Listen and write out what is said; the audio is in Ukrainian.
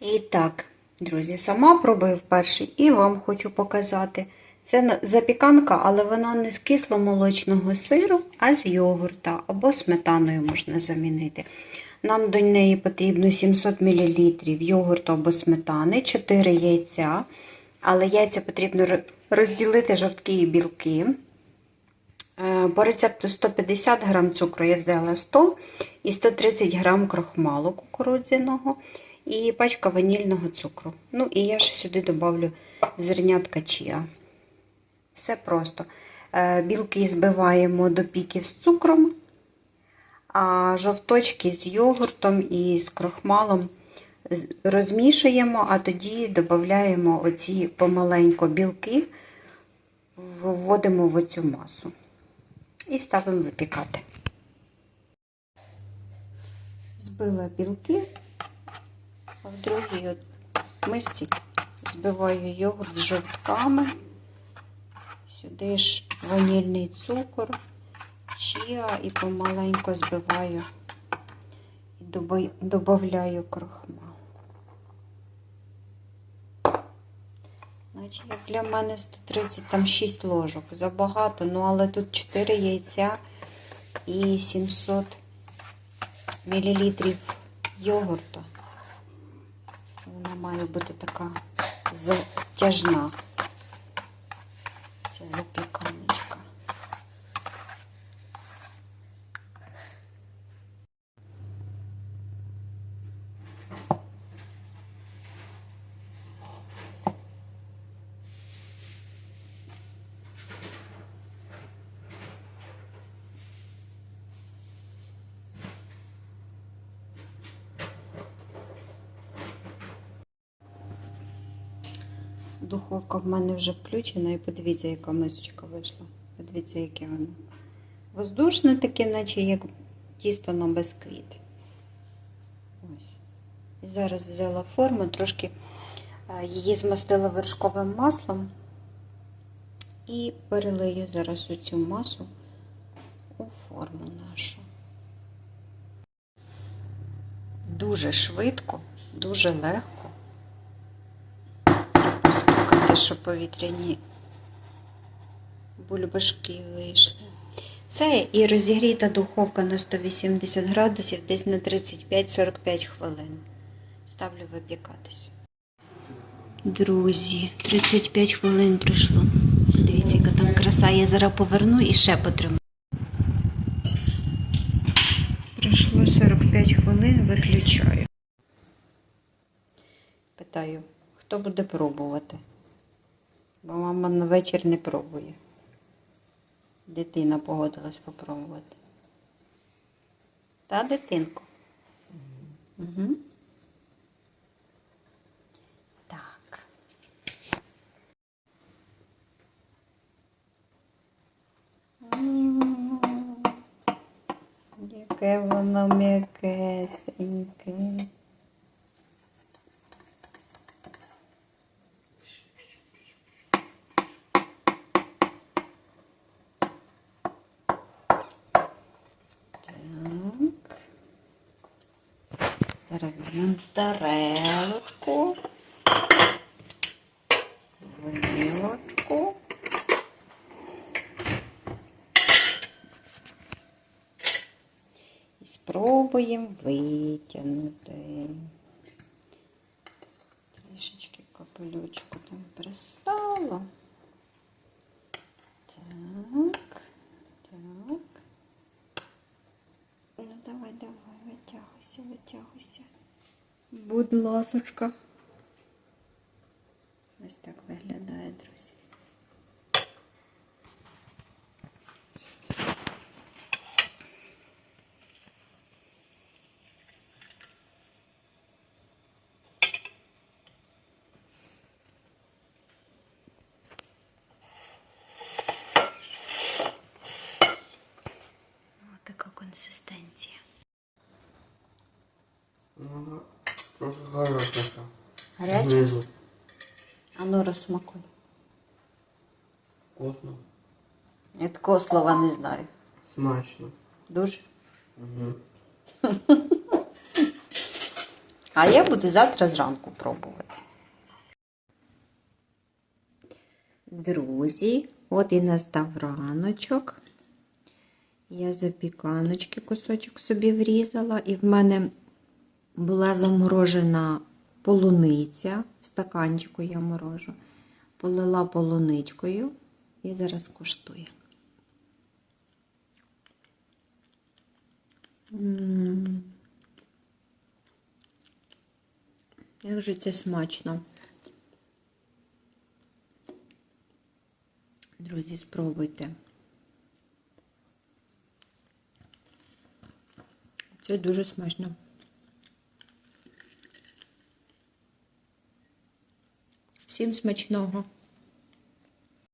І так, друзі, сама пробую вперше і вам хочу показати. Це запіканка, але вона не з кисломолочного сиру, а з йогурта або сметаною можна замінити. Нам до неї потрібно 700 мл йогурту або сметани, 4 яйця. Але яйця потрібно розділити жовтки і білки. Е, По рецепту 150 грам цукру я взяла 100 і 130 грам крохмалу кукурудзяного і пачка ванільного цукру. Ну і я ще сюди добавлю зернятка чія. Все просто. Е, Білки збиваємо до піків з цукром, а жовточки з йогуртом і з крохмалом розмішуємо, а тоді додаємо оці помаленько білки, вводимо в оцю масу і ставимо випікати. Збила білки, а в другій мисці збиваю йогурт з жовтками. Сюди ж ванільний цукор, чіа і помаленько збиваю і додаю крохмал. Значить, як для мене 130, там 6 ложок. Забагато, ну але тут 4 яйця і 700 мл йогурту. Вона має бути така затяжна. Ця Духовка в мене вже включена і подивіться, яка мисочка вийшла. Подивіться, яке воно. Воздушне таке, наче як тісто на бисквіт. Ось. І зараз взяла форму, трошки е, її змастила вершковим маслом і перелию зараз у цю масу у форму нашу. Дуже швидко, дуже легко щоб повітряні бульбашки вийшли. Все, і розігріта духовка на 180 градусів десь на 35-45 хвилин. Ставлю випікатись. Друзі, 35 хвилин пройшло. Дивіться, яка там краса. Я зараз поверну і ще потримаю. Пройшло 45 хвилин, виключаю. Питаю, хто буде пробувати? Бо мама на вечір не пробує. Дитина погодилась попробувати. Та дитинку? Угу. Так. Яке воно м'якесеньке. Зараз візьмемо тарелочку, вилочку. І спробуємо витягнути. Трішечки капелючку там пристало. Так, так. Ну давай, давай, витягуйся. Будь ласочка. Ось так виглядає, друзі. Ось така консистенція. Ну, Гаряча? Знизу. А ну розсмакуй. Вкусно. Я такого слова не знаю. Смачно. Дуже. Угу. А я буду завтра зранку пробувати. Друзі, от і настав раночок. Я запіканочки кусочок собі врізала, і в мене була заморожена полуниця. В стаканчику я морожу. Полила полуничкою і зараз куштую. Як же це смачно. Друзі, спробуйте. Це дуже смачно. Всім смачного!